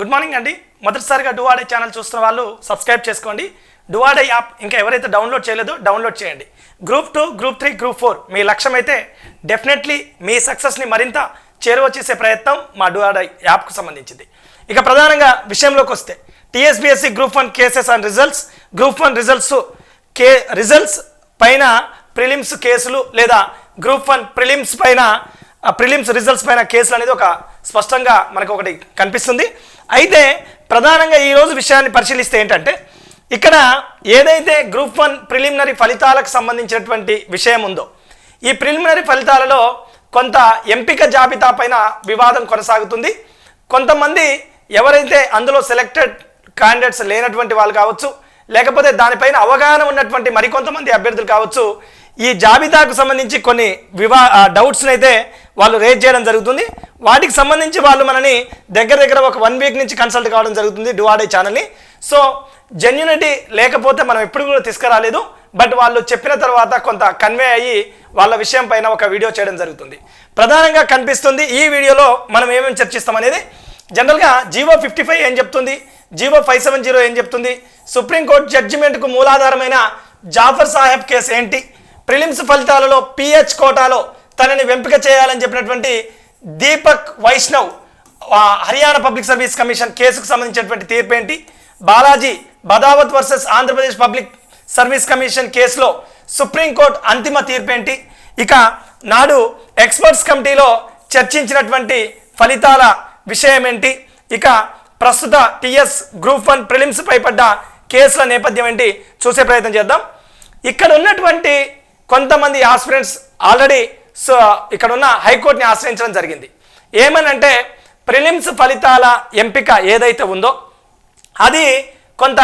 Good morning అండి. మొదటిసారిగా డువాడే channel చూస్తున్న వాళ్ళు సబ్స్క్రైబ్ చేసుకోండి. డువాడే యాప్ ఇంకా ఎవరైతే డౌన్లోడ్ చేయలేదో డౌన్లోడ్ చేయండి. Group two group three group four మీ లక్ష్యం అయితే డెఫినెట్లీ మీ సక్సెస్ని మరింత చేరువ చేసే ప్రయత్నం మా డువాడే యాప్కు సంబంధించింది. ఇక ప్రధానంగా విషయంలోకి వస్తే TSPSC group one cases and results group one results K results పైన ప్రిలిమ్స్ కేసులు లేదా గ్రూప్ వన్ ప్రిలిమ్స్ పైన ప్రిలిమ్స్ రిజల్ట్స్ పైన కేసులు అనేది ఒక స్పష్టంగా మనకు ఒకటి కనిపిస్తుంది. అయితే ప్రధానంగా ఈరోజు విషయాన్ని పరిశీలిస్తే ఏంటంటే ఇక్కడ ఏదైతే గ్రూప్ వన్ ప్రిలిమినరీ ఫలితాలకు సంబంధించినటువంటి విషయం ఉందో ఈ ప్రిలిమినరీ ఫలితాలలో కొంత ఎంపిక జాబితా పైన వివాదం కొనసాగుతుంది. కొంతమంది ఎవరైతే అందులో సెలెక్టెడ్ క్యాండిడేట్స్ లేనటువంటి వాళ్ళు కావచ్చు లేకపోతే దానిపైన అవగాహన ఉన్నటువంటి మరికొంతమంది అభ్యర్థులు కావచ్చు ఈ జాబితాకు సంబంధించి కొన్ని వివా డౌట్స్ని అయితే వాళ్ళు రేజ్ చేయడం జరుగుతుంది. వాటికి సంబంధించి వాళ్ళు మనని దగ్గర దగ్గర ఒక వన్ వీక్ నుంచి కన్సల్ట్ కావడం జరుగుతుంది డువాడే ఛానల్ని సో జెన్యునిటీ లేకపోతే మనం ఎప్పుడు కూడా తీసుకురాలేదు. బట్ వాళ్ళు చెప్పిన తర్వాత కొంత కన్వే అయ్యి వాళ్ళ విషయం పైన ఒక వీడియో చేయడం జరుగుతుంది. ప్రధానంగా కనిపిస్తుంది ఈ వీడియోలో మనం ఏమేమి చర్చిస్తామనేది. జనరల్గా జీవో ఫిఫ్టీ ఫైవ్ ఏం చెప్తుంది? జీవో ఫైవ్ సెవెన్ జీరో ఏం చెప్తుంది? సుప్రీంకోర్టు జడ్జిమెంట్కు మూలాధారమైన జాఫర్ సాహెబ్ కేసు ఏంటి? ప్రిలిమ్స్ ఫలితాలలో పిహెచ్ కోటాలో తనని ఎంపిక చేయాలని చెప్పినటువంటి Deepak Vaishnav Haryana public service commission కేసుకు సంబంధించినటువంటి తీర్పు ఏంటి? Balaji Badavath versus Andhra Pradesh public service commission కేసులో సుప్రీంకోర్టు అంతిమ తీర్పు ఏంటి? ఇక నాడు ఎక్స్పర్ట్స్ కమిటీలో చర్చించినటువంటి ఫలితాల విషయం ఏంటి? ఇక ప్రస్తుత టిఎస్ గ్రూప్ వన్ ప్రిలిమ్స్ పై పడ్డ కేసుల నేపథ్యం ఏంటి? చూసే ప్రయత్నం చేద్దాం. ఇక్కడ ఉన్నటువంటి కొంతమంది ఆస్పిరెంట్స్ ఆల్రెడీ సో ఇక్కడ ఉన్న హైకోర్టుని ఆశ్రయించడం జరిగింది. ఏమనంటే ప్రిలిమ్స్ ఫలితాల ఎంపిక ఏదైతే ఉందో అది కొంత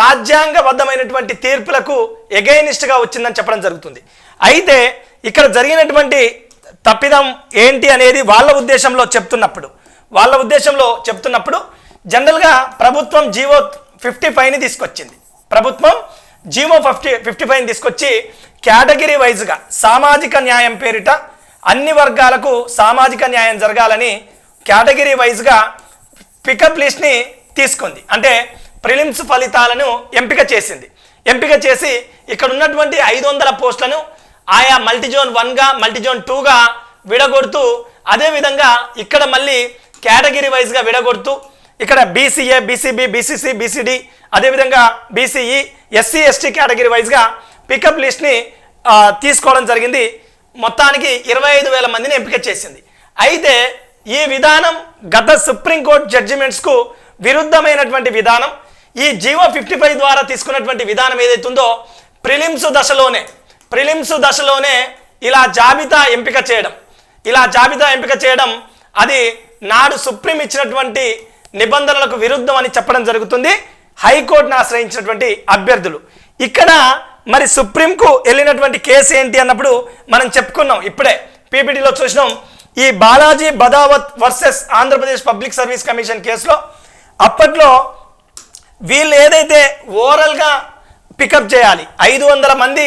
రాజ్యాంగబద్ధమైనటువంటి తీర్పులకు ఎగైనిస్ట్గా వచ్చిందని చెప్పడం జరుగుతుంది. అయితే ఇక్కడ జరిగినటువంటి తప్పిదం ఏంటి అనేది వాళ్ళ ఉద్దేశంలో చెప్తున్నప్పుడు వాళ్ళ ఉద్దేశంలో చెప్తున్నప్పుడు జనరల్గా ప్రభుత్వం జీవో ఫిఫ్టీ ఫైవ్ని తీసుకొచ్చింది. ప్రభుత్వం జీవో ఫిఫ్టీ ఫిఫ్టీ ఫైవ్ తీసుకొచ్చి కేటగిరీ వైజ్గా సామాజిక న్యాయం పేరిట అన్ని వర్గాలకు సామాజిక న్యాయం జరగాలని కేటగిరీ వైజ్గా పికప్ లిస్ట్ని తీసుకుంది. అంటే ప్రిలిమ్స్ ఫలితాలను ఎంపిక చేసింది. ఎంపిక చేసి ఇక్కడ ఉన్నటువంటి ఐదు వందల పోస్టులను ఆయా మల్టీజోన్ వన్గా మల్టీజోన్ టూగా విడగొడుతూ అదేవిధంగా ఇక్కడ మళ్ళీ కేటగిరీ వైజ్గా విడగొడుతూ ఇక్కడ బీసీఏ బీసీబీ బీసీసీ బీసీడి అదేవిధంగా బీసీఈ ఎస్సీ ఎస్టీ కేటగిరీ వైజ్గా పికప్ లిస్ట్ని తీసుకోవడం జరిగింది. మొత్తానికి ఇరవై ఐదు వేల మందిని ఎంపిక చేసింది. అయితే ఈ విధానం గత సుప్రీంకోర్టు జడ్జిమెంట్స్కు విరుద్ధమైనటువంటి విధానం ఈ జీవో ఫిఫ్టీ ఫైవ్ ద్వారా తీసుకున్నటువంటి విధానం ఏదైతుందో ప్రిలిమ్స్ దశలోనే ప్రిలిమ్స్ దశలోనే ఇలా జాబితా ఎంపిక చేయడం. ఇలా జాబితా ఎంపిక చేయడం అది నాడు సుప్రీం ఇచ్చినటువంటి నిబంధనలకు విరుద్ధం అని చెప్పడం జరుగుతుంది. హైకోర్టును ఆశ్రయించినటువంటి అభ్యర్థులు. ఇక్కడ మరి సుప్రీంకు వెళ్ళినటువంటి కేసు ఏంటి అన్నప్పుడు మనం చెప్పుకున్నాం ఇప్పుడే. పీపీటీలో చూసినాం. ఈ Balaji Badavath versus Andhra Pradesh public service commission కేసులో అప్పట్లో వీళ్ళు ఏదైతే ఓవరాల్గా పికప్ చేయాలి ఐదు వందల మంది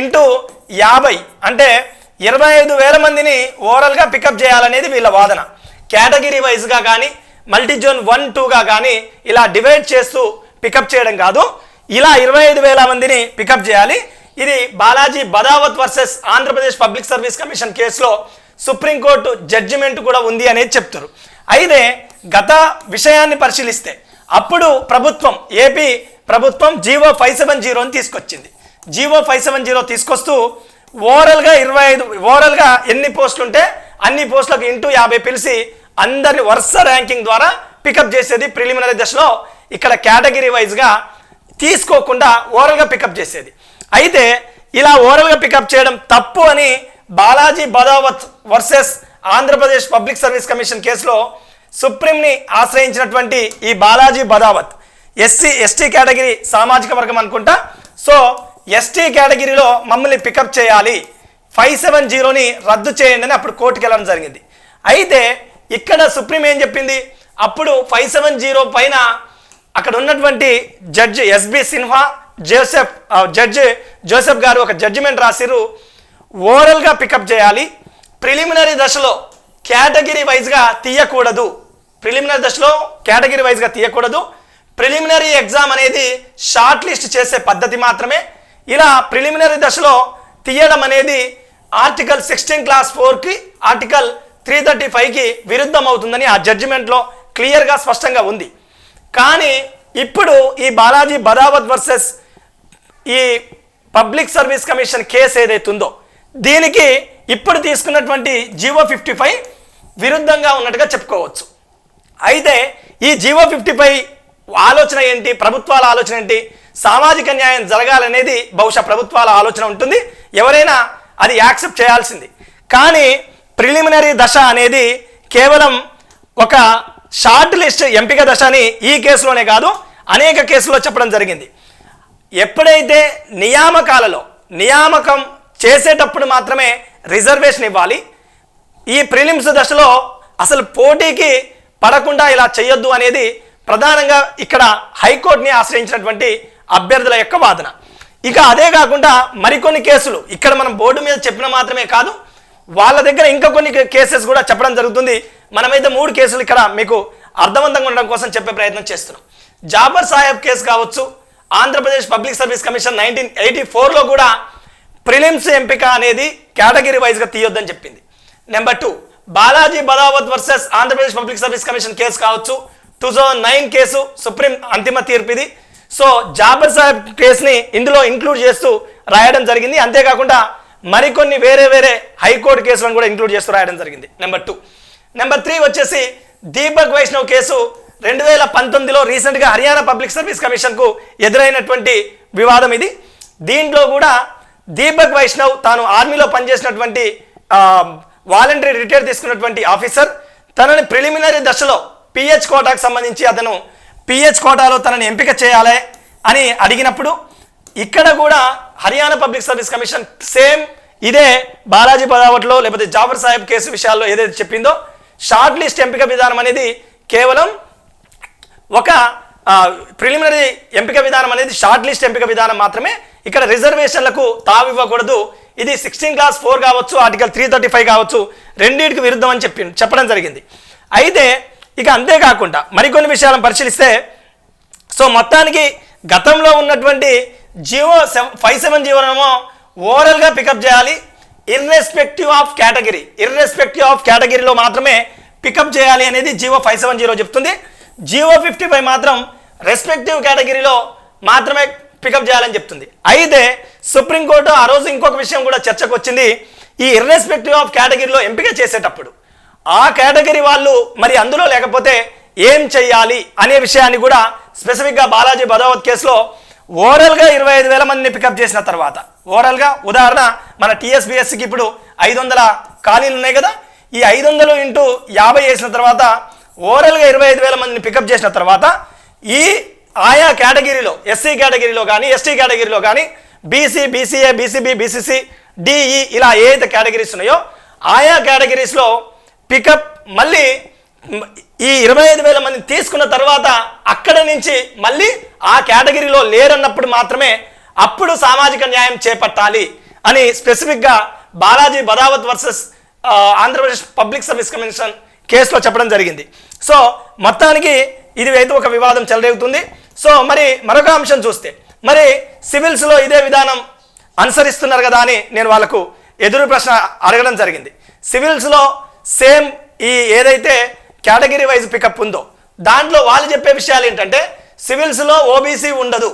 ఇంటూ యాభై అంటే ఇరవై ఐదు వేల మందిని ఓవరాల్గా పికప్ చేయాలనేది వీళ్ళ వాదన. కేటగిరీ వైజ్గా కానీ మల్టీజోన్ వన్ టూగా కానీ ఇలా డివైడ్ చేస్తూ పికప్ చేయడం కాదు. ఇలా ఇరవై ఐదు వేల మందిని పికప్ చేయాలి. ఇది Balaji Badavath versus Andhra Pradesh public service commission కేసులో సుప్రీంకోర్టు జడ్జిమెంట్ కూడా ఉంది అనేది చెప్తారు. అయితే గత విషయాన్ని పరిశీలిస్తే అప్పుడు ప్రభుత్వం ఏపీ ప్రభుత్వం జీవో ఫైవ్ సెవెన్ జీరోని తీసుకొచ్చింది. జీవో ఫైవ్ సెవెన్ జీరో తీసుకొస్తూ ఓవరాల్గా ఇరవై ఐదు ఓవరాల్గా ఎన్ని పోస్టులు ఉంటే అన్ని పోస్టులకు ఇంటూ యాభై పిలిచి అందరిని వరుస ర్యాంకింగ్ ద్వారా పికప్ చేసేది ప్రిలిమినరీ దశలో ఇక్కడ కేటగిరీ వైజ్గా తీసుకోకుండా ఓరల్గా పికప్ చేసేది. అయితే ఇలా ఓరల్గా పికప్ చేయడం తప్పు అని Balaji Badavath versus Andhra Pradesh public service commission కేసులో సుప్రీంని ఆశ్రయించినటువంటి ఈ Balaji Badavath. SC ST category సామాజిక వర్గం అనుకుంటా. సో ఎస్టీ కేటగిరీలో మమ్మల్ని పికప్ చేయాలి. ఫైవ్ సెవెన్ జీరోని రద్దు చేయండి అని అప్పుడు కోర్టుకి వెళ్ళడం జరిగింది. అయితే ఇక్కడ సుప్రీం ఏం చెప్పింది? అప్పుడు ఫైవ్ సెవెన్ జీరో పైన అక్కడ ఉన్నటువంటి judge SB Sinha Joseph judge judge Joseph గారు ఒక జడ్జిమెంట్ రాసిరు ఓవరల్గా పికప్ చేయాలి. ప్రిలిమినరీ దశలో కేటగిరీ వైజ్గా తీయకూడదు. ప్రిలిమినరీ దశలో కేటగిరీ వైజ్గా తీయకూడదు. ప్రిలిమినరీ ఎగ్జామ్ అనేది షార్ట్ లిస్ట్ చేసే పద్ధతి మాత్రమే. ఇలా ప్రిలిమినరీ దశలో తీయడం అనేది ఆర్టికల్ సిక్స్టీన్ క్లాస్ ఫోర్కి ఆర్టికల్ త్రీ థర్టీ ఫైవ్కి విరుద్ధం అవుతుందని ఆ జడ్జిమెంట్లో క్లియర్గా స్పష్టంగా ఉంది. కానీ ఇప్పుడు ఈ బాలాజీ బదావత్ వర్సెస్ ఈ పబ్లిక్ సర్వీస్ కమిషన్ కేసు ఏదైతే ఉందో దీనికి ఇప్పుడు తీసుకున్నటువంటి జీవో ఫిఫ్టీ ఫైవ్ విరుద్ధంగా ఉన్నట్టుగా చెప్పుకోవచ్చు. అయితే ఈ జీవో ఫిఫ్టీ ఫైవ్ ఆలోచన ఏంటి? ప్రభుత్వాల ఆలోచన ఏంటి? సామాజిక న్యాయం జరగాలనేది బహుశా ప్రభుత్వాల ఆలోచన ఉంటుంది. ఎవరైనా అది యాక్సెప్ట్ చేయాల్సింది. కానీ ప్రిలిమినరీ దశ అనేది కేవలం ఒక షార్ట్ లిస్ట్ ఎంపిక దశ అని ఈ కేసులోనే కాదు అనేక కేసుల్లో చెప్పడం జరిగింది. ఎప్పుడైతే నియామకాలలో నియామకం చేసేటప్పుడు మాత్రమే రిజర్వేషన్ ఇవ్వాలి ఈ ప్రిలిమ్స్ దశలో అసలు పోటీకి పడకుండా ఇలా చేయొద్దు అనేది ప్రధానంగా ఇక్కడ హైకోర్టుని ఆశ్రయించినటువంటి అభ్యర్థుల యొక్క వాదన. ఇక అదే కాకుండా మరికొన్ని కేసులు ఇక్కడ మనం బోర్డు మీద చెప్పిన మాత్రమే కాదు వాళ్ళ దగ్గర ఇంకా కొన్ని కేసెస్ కూడా చెప్పడం జరుగుతుంది. మనమైతే మూడు కేసులు ఇక్కడ మీకు అర్థవంతంగా ఉండడం కోసం చెప్పే ప్రయత్నం చేస్తున్నాం. జాబర్ సాహెబ్ కేసు కావచ్చు Andhra Pradesh public service commission nineteen eighty ఫోర్లో కూడా ప్రిలిమ్స్ ఎంపిక అనేది కేటగిరీ వైజ్గా తీయొద్దని చెప్పింది. Number two Balaji Badavath versus Andhra Pradesh public service commission case కావచ్చు two thousand nine case supreme అంతిమ తీర్పు ఇది. సో జాబర్ సాహెబ్ కేసుని ఇందులో ఇంక్లూడ్ చేస్తూ రాయడం జరిగింది. అంతేకాకుండా మరికొన్ని వేరే వేరే హైకోర్టు కేసులను కూడా ఇంక్లూడ్ చేస్తూ రాయడం జరిగింది. నెంబర్ టూ నెంబర్ త్రీ వచ్చేసి దీపక్ వైష్ణవ్ కేసు రెండు వేల పంతొమ్మిదిలో రీసెంట్గా హర్యానా పబ్లిక్ సర్వీస్ కమిషన్కు ఎదురైనటువంటి వివాదం ఇది. దీంట్లో కూడా దీపక్ వైష్ణవ్ తాను ఆర్మీలో పనిచేసినటువంటి వాలంటరీ రిటైర్ తీసుకున్నటువంటి ఆఫీసర్. తనని ప్రిలిమినరీ దశలో పిహెచ్ కోటాకు సంబంధించి అతను పిహెచ్ కోటాలో తనని ఎంపిక చేయాలి అని అడిగినప్పుడు ఇక్కడ కూడా Haryana public service commission same ఇదే బాలాజీ పదావట్లో లేకపోతే జాఫర్ సాహెబ్ కేసు విషయాల్లో ఏదైతే చెప్పిందో షార్ట్ లిస్ట్ ఎంపిక విధానం అనేది కేవలం ఒక ప్రిలిమినరీ ఎంపిక విధానం అనేది షార్ట్ లిస్ట్ ఎంపిక విధానం మాత్రమే. ఇక్కడ రిజర్వేషన్లకు తావివ్వకూడదు. ఇది సిక్స్టీన్ క్లాస్ ఫోర్ కావచ్చు ఆర్టికల్ త్రీ థర్టీ ఫైవ్ కావచ్చు రెండింటికి విరుద్ధం అని చెప్పి చెప్పడం జరిగింది. అయితే ఇక అంతేకాకుండా మరికొన్ని విషయాలను పరిశీలిస్తే సో మొత్తానికి గతంలో ఉన్నటువంటి జియో సెవెన్ ఫైవ్ సెవెన్ జీవోనేమో ఓవరాల్గా పికప్ చేయాలి. Irrespective of category irrespective of కేటగిరీలో మాత్రమే పికప్ చేయాలి అనేది జియో ఫైవ్ సెవెన్ జీరో చెప్తుంది. జియో ఫిఫ్టీ ఫైవ్ మాత్రం రెస్పెక్టివ్ కేటగిరీలో మాత్రమే పికప్ చేయాలని చెప్తుంది. అయితే సుప్రీంకోర్టు ఆ రోజు ఇంకొక విషయం కూడా చర్చకు వచ్చింది. ఈ ఇర్రెస్పెక్టివ్ ఆఫ్ కేటగిరీలో ఎంపిక చేసేటప్పుడు ఆ కేటగిరీ వాళ్ళు మరి అందులో లేకపోతే ఏం చెయ్యాలి అనే విషయాన్ని కూడా స్పెసిఫిక్గా బాలాజీ భదావత్ కేసులో ఓవరాల్గా ఇరవై ఐదు వేల మందిని పికప్ చేసిన తర్వాత ఓవరాల్గా ఉదాహరణ మన టీఎస్బిఎస్సికి ఇప్పుడు ఐదు వందల ఖాళీలు ఉన్నాయి కదా ఈ ఐదు వందలు ఇంటూ యాభై వేసిన తర్వాత ఓవరాల్గా ఇరవై ఐదు వేల మందిని పికప్ చేసిన తర్వాత ఈ ఆయా కేటగిరీలో ఎస్సీ కేటగిరీలో కానీ ఎస్టీ కేటగిరీలో కానీ BC BCA BCB BCC DE ఇలా ఏదైతే కేటగిరీస్ ఉన్నాయో ఆయా కేటగిరీస్లో పికప్ మళ్ళీ ఈ ఇరవై ఐదు వేల మంది తీసుకున్న తర్వాత అక్కడ నుంచి మళ్ళీ ఆ కేటగిరీలో లేరన్నప్పుడు మాత్రమే అప్పుడు సామాజిక న్యాయం చేపట్టాలి అని స్పెసిఫిక్గా Balaji Badavath versus Andhra Pradesh public service commission కేసులో చెప్పడం జరిగింది. సో మొత్తానికి ఇది అయితే ఒక వివాదం చెలరేగుతుంది. సో మరి మరొక అంశం చూస్తే. మరి సివిల్స్లో ఇదే విధానం అనుసరిస్తున్నారు కదా అని నేను వాళ్ళకు ఎదురు ప్రశ్న అడగడం జరిగింది. సివిల్స్లో సేమ్ ఈ ఏదైతే కేటగిరీ వైజ్ పికప్ ఉందో. దాంట్లో వాళ్ళు చెప్పే విషయాలు ఏంటంటే సివిల్స్లో ఓబీసీ ఉండదు.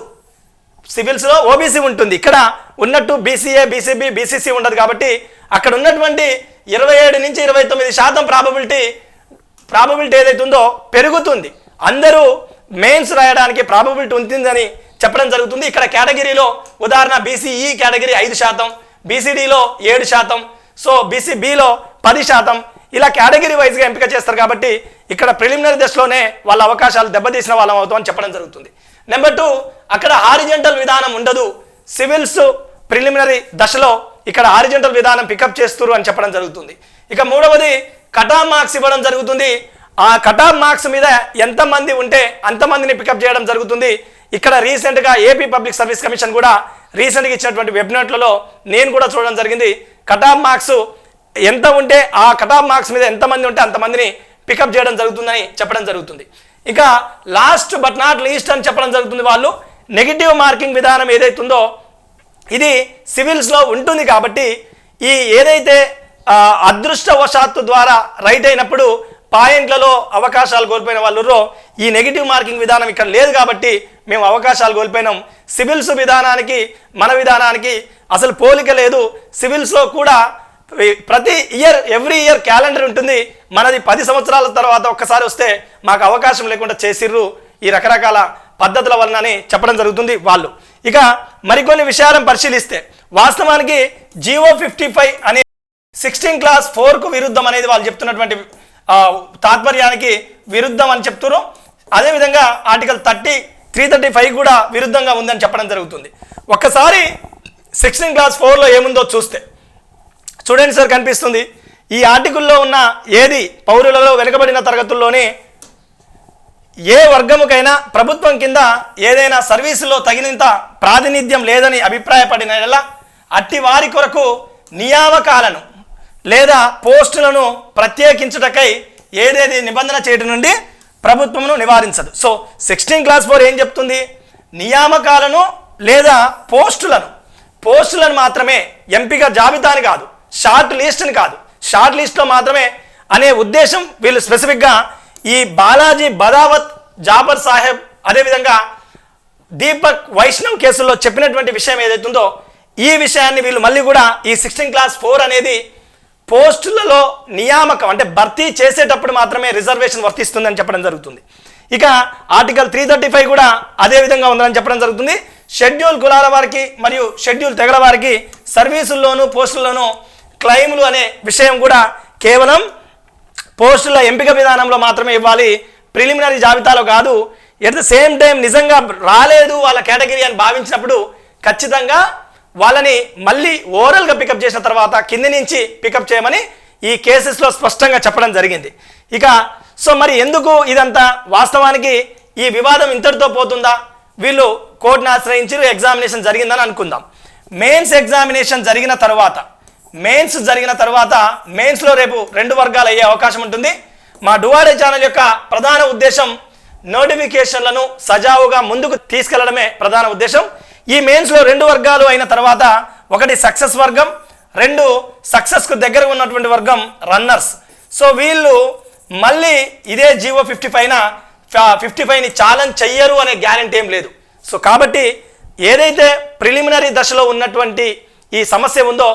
సివిల్స్లో ఓబీసీ ఉంటుంది. ఇక్కడ ఉన్నట్టు బీసీఏ బీసీబీ బీసీసీ ఉండదు కాబట్టి అక్కడ ఉన్నటువంటి ఇరవై ఏడు నుంచి ఇరవై తొమ్మిది శాతం ప్రాబబిలిటీ ప్రాబబిలిటీ ఏదైతే ఉందో పెరుగుతుంది. అందరూ మెయిన్స్ రాయడానికి ప్రాబబిలిటీ ఉంటుందని చెప్పడం జరుగుతుంది. ఇక్కడ కేటగిరీలో ఉదాహరణ బీసీఈ కేటగిరీ ఐదు శాతం బీసీడీలో ఏడు శాతం సో బీసీబీలో పది శాతం ఇలా కేటగిరీ వైజ్గా ఎంపిక చేస్తారు కాబట్టి ఇక్కడ ప్రిలిమినరీ దశలోనే వాళ్ళ అవకాశాలు దెబ్బతీసిన వాళ్ళం అవుతామని చెప్పడం జరుగుతుంది. నెంబర్ టూ అక్కడ హారిజెంటల్ విధానం ఉండదు. సివిల్స్ ప్రిలిమినరీ దశలో ఇక్కడ హారిజెంటల్ విధానం పికప్ చేస్తారు అని చెప్పడం జరుగుతుంది. ఇక మూడవది కటా మార్క్స్ ఇవ్వడం జరుగుతుంది. ఆ కటాఫ్ మార్క్స్ మీద ఎంతమంది ఉంటే అంతమందిని పికప్ చేయడం జరుగుతుంది. ఇక్కడ రీసెంట్గా ఏపీ పబ్లిక్ సర్వీస్ కమిషన్ కూడా రీసెంట్గా ఇచ్చినటువంటి వెబ్నోట్లలో నేను కూడా చూడడం జరిగింది. కటా మార్క్స్ ఎంత ఉంటే ఆ కటాఫ్ మార్క్స్ మీద ఎంతమంది ఉంటే అంతమందిని పికప్ చేయడం జరుగుతుందని చెప్పడం జరుగుతుంది. ఇక లాస్ట్ బట్ నాట్ లీస్ట్ అని చెప్పడం జరుగుతుంది వాళ్ళు. నెగిటివ్ మార్కింగ్ విధానం ఏదైతుందో ఇది సివిల్స్లో ఉంటుంది కాబట్టి ఈ ఏదైతే అదృష్టవశాత్తు ద్వారా రైట్ అయినప్పుడు పాయింట్లలో అవకాశాలు కోల్పోయిన వాళ్ళు ఈ నెగిటివ్ మార్కింగ్ విధానం ఇక్కడ లేదు కాబట్టి మేము అవకాశాలు కోల్పోయినాం. సివిల్స్ విధానానికి మన విధానానికి అసలు పోలిక లేదు. సివిల్స్లో కూడా ప్రతి ఇయర్ ఎవ్రీ ఇయర్ క్యాలెండర్ ఉంటుంది. మనది పది సంవత్సరాల తర్వాత ఒక్కసారి వస్తే మాకు అవకాశం లేకుండా చేసిర్రు ఈ రకరకాల పద్ధతుల వలనని చెప్పడం జరుగుతుంది వాళ్ళు. ఇక మరికొన్ని విషయాలను పరిశీలిస్తే వాస్తవానికి జియో ఫిఫ్టీ ఫైవ్ అనే సిక్స్టీన్ క్లాస్ ఫోర్కు విరుద్ధం అనేది వాళ్ళు చెప్తున్నటువంటి తాత్పర్యానికి విరుద్ధం అని చెప్తున్నారు అదేవిధంగా article thirty three thirty five కూడా విరుద్ధంగా ఉందని చెప్పడం జరుగుతుంది. ఒక్కసారి సిక్స్టీన్ క్లాస్ ఫోర్లో ఏముందో చూస్తే చూడండి సార్ కనిపిస్తుంది. ఈ ఆర్టికల్లో ఉన్న ఏది పౌరులలో వెనుకబడిన తరగతుల్లోనే ఏ వర్గముకైనా ప్రభుత్వం కింద ఏదైనా సర్వీసులో తగినంత ప్రాతినిధ్యం లేదని అభిప్రాయపడిన ఎలా అట్టి వారి కొరకు నియామకాలను లేదా పోస్టులను ప్రత్యేకించుటకై ఏదేది నిబంధన చేయడం నుండి ప్రభుత్వమును నివారించదు. సో సిక్స్టీన్ క్లాస్ ఫోర్ ఏం చెప్తుంది? నియామకాలను లేదా పోస్టులను పోస్టులను మాత్రమే ఎంపిక జాబితాని కాదు. షార్ట్ లిస్ట్ని కాదు. షార్ట్ లిస్ట్లో మాత్రమే అనే ఉద్దేశం వీళ్ళు స్పెసిఫిక్గా ఈ బాలాజీ బదావత్ జాబర్ సాహెబ్ అదేవిధంగా దీపక్ వైష్ణవ్ కేసుల్లో చెప్పినటువంటి విషయం ఏదైతుందో ఈ విషయాన్ని వీళ్ళు మళ్ళీ కూడా ఈ సిక్స్టీన్ క్లాస్ ఫోర్ అనేది పోస్టులలో నియామకం అంటే భర్తీ చేసేటప్పుడు మాత్రమే రిజర్వేషన్ వర్తిస్తుందని చెప్పడం జరుగుతుంది. ఇక ఆర్టికల్ త్రీ థర్టీ ఫైవ్ కూడా అదే విధంగా ఉందని చెప్పడం జరుగుతుంది. షెడ్యూల్ కులాల వారికి మరియు షెడ్యూల్ తెగల వారికి సర్వీసుల్లోనూ పోస్టుల్లోనూ క్లెయిములు అనే విషయం కూడా కేవలం పోస్టుల ఎంపిక విధానంలో మాత్రమే ఇవ్వాలి. ప్రిలిమినరీ జాబితాలో కాదు. ఎట్ ద సేమ్ టైం నిజంగా రాలేదు వాళ్ళ కేటగిరీ అని భావించినప్పుడు ఖచ్చితంగా వాళ్ళని మళ్ళీ ఓవరాల్గా పికప్ చేసిన తర్వాత కింది నుంచి పికప్ చేయమని ఈ కేసెస్లో స్పష్టంగా చెప్పడం జరిగింది. ఇక సో మరి ఎందుకు ఇదంతా వాస్తవానికి ఈ వివాదం ఇంతటితో పోతుందా? వీళ్ళు కోర్టును ఆశ్రయించి ఎగ్జామినేషన్ జరిగిందని అనుకుందాం. మెయిన్స్ ఎగ్జామినేషన్ జరిగిన తర్వాత మెయిన్స్ జరిగిన తర్వాత మెయిన్స్లో రేపు రెండు వర్గాలు అయ్యే అవకాశం ఉంటుంది. మా డువాడే ఛానల్ యొక్క ప్రధాన ఉద్దేశం నోటిఫికేషన్లను సజావుగా ముందుకు తీసుకెళ్ళడమే ప్రధాన ఉద్దేశం. ఈ మెయిన్స్లో రెండు వర్గాలు అయిన తర్వాత ఒకటి సక్సెస్ వర్గం రెండు సక్సెస్కు దగ్గర ఉన్నటువంటి వర్గం రన్నర్స్. సో వీళ్ళు మళ్ళీ ఇదే జీవో ఫిఫ్టీ పైన ఫిఫ్టీ ఫైవ్ని ఛాలెంజ్ చెయ్యరు అనే గ్యారెంటీ ఏం లేదు. సో కాబట్టి ఏదైతే ప్రిలిమినరీ దశలో ఉన్నటువంటి ఈ సమస్య ఉందో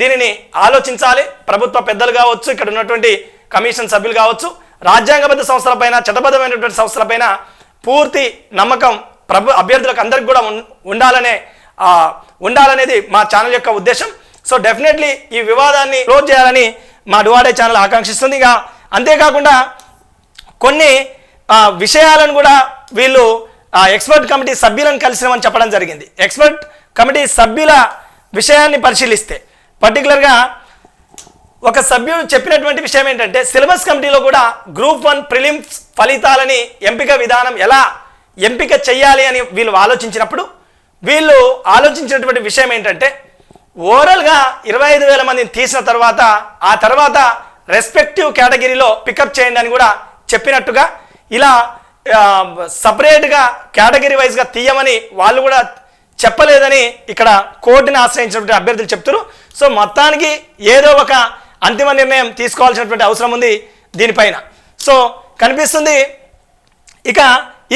దీనిని ఆలోచించాలి. ప్రభుత్వ పెద్దలు కావచ్చు ఇక్కడ ఉన్నటువంటి కమిషన్ సభ్యులు కావచ్చు రాజ్యాంగబద్ధ సంస్థలపైన చట్టబద్ధమైనటువంటి సంస్థలపైన పూర్తి నమ్మకం ప్రభు అభ్యర్థులకు అందరికి కూడా ఉండాలనే ఉండాలనేది మా ఛానల్ యొక్క ఉద్దేశం. సో డెఫినెట్లీ ఈ వివాదాన్ని క్లోజ్ చేయాలని మా డువాడే ఛానల్ ఆకాంక్షిస్తుంది. ఇక అంతేకాకుండా కొన్ని విషయాలను కూడా వీళ్ళు ఎక్స్పర్ట్ కమిటీ సభ్యులను కలిసినామని చెప్పడం జరిగింది. ఎక్స్పర్ట్ కమిటీ సభ్యుల విషయాన్ని పరిశీలిస్తే పర్టికులర్గా ఒక సభ్యుడు చెప్పినటువంటి విషయం ఏంటంటే సిలబస్ కమిటీలో కూడా గ్రూప్ వన్ ప్రిలిమ్స్ ఫలితాలని ఎంపిక విధానం ఎలా ఎంపిక చేయాలి అని వీళ్ళు ఆలోచించినప్పుడు వీళ్ళు ఆలోచించినటువంటి విషయం ఏంటంటే ఓవరాల్గా ఇరవై ఐదు వేల మందిని తీసిన తర్వాత ఆ తర్వాత రెస్పెక్టివ్ కేటగిరీలో పికప్ చేయండి అని కూడా చెప్పినట్టుగా ఇలా సపరేట్గా కేటగిరీ వైజ్గా తీయమని వాళ్ళు కూడా చెప్పలేదని ఇక్కడ కోర్టుని ఆశ్రయించినటువంటి అభ్యర్థులు చెప్తారు సో మొత్తానికి ఏదో ఒక అంతిమ నిర్ణయం తీసుకోవాల్సినటువంటి అవసరం ఉంది దీనిపైన. సో కనిపిస్తుంది ఇక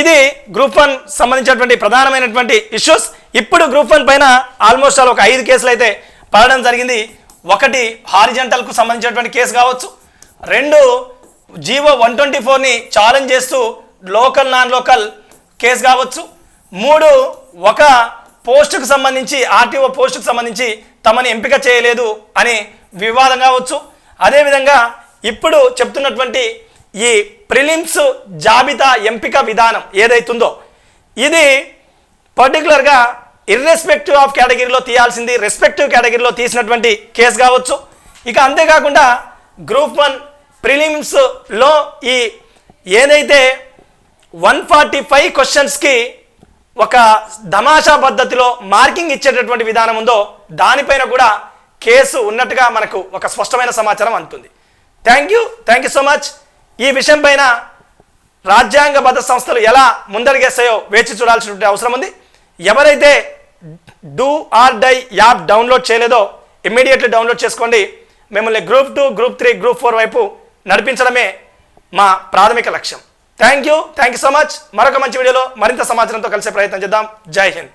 ఇది గ్రూప్ వన్ సంబంధించినటువంటి ప్రధానమైనటువంటి ఇష్యూస్. ఇప్పుడు గ్రూప్ వన్ పైన ఆల్మోస్ట్ ఆల్ ఒక ఐదు కేసులు అయితే పడడం జరిగింది. ఒకటి హారిజెంటల్కు సంబంధించినటువంటి కేసు కావచ్చు. రెండు జీవో వన్ ట్వంటీ ఫోర్ని ఛాలెంజ్ చేస్తూ లోకల్ నాన్ లోకల్ కేసు కావచ్చు. మూడు ఒక పోస్టుకు సంబంధించి ఆర్టీఓ పోస్టుకు సంబంధించి తమని ఎంపిక చేయలేదు అని వివాదం కావచ్చు. అదేవిధంగా ఇప్పుడు చెప్తున్నటువంటి ఈ ప్రిలిమ్స్ జాబితా ఎంపిక విధానం ఏదైతుందో ఇది పర్టికులర్గా ఇర్రెస్పెక్టివ్ ఆఫ్ కేటగిరీలో తీయాల్సింది రెస్పెక్టివ్ కేటగిరీలో తీసినటువంటి కేసు కావచ్చు. ఇక అంతేకాకుండా గ్రూప్ వన్ ప్రిలిమ్స్లో ఈ ఏదైతే వన్ ఫార్టీ ఫైవ్ క్వశ్చన్స్కి ఒక ధమాషా పద్ధతిలో మార్కింగ్ ఇచ్చేటటువంటి విధానం ఉందో దానిపైన కూడా కేసు ఉన్నట్టుగా మనకు ఒక స్పష్టమైన సమాచారం అందుతుంది. Thank you thank you so much ఈ విషయం పైన రాజ్యాంగబద్ధ సంస్థలు ఎలా ముందరిగేస్తాయో వేచి చూడాల్సినటువంటి అవసరం ఉంది. ఎవరైతే do or die app download చేయలేదో ఇమ్మీడియట్లీ డౌన్లోడ్ చేసుకోండి. మిమ్మల్ని group two group three group four వైపు నడిపించడమే మా ప్రాథమిక లక్ష్యం. Thank you thank you so much మరొక మంచి వీడియోలో మరింత సమాచారంతో కలిసే ప్రయత్నం చేద్దాం. జై హింద్.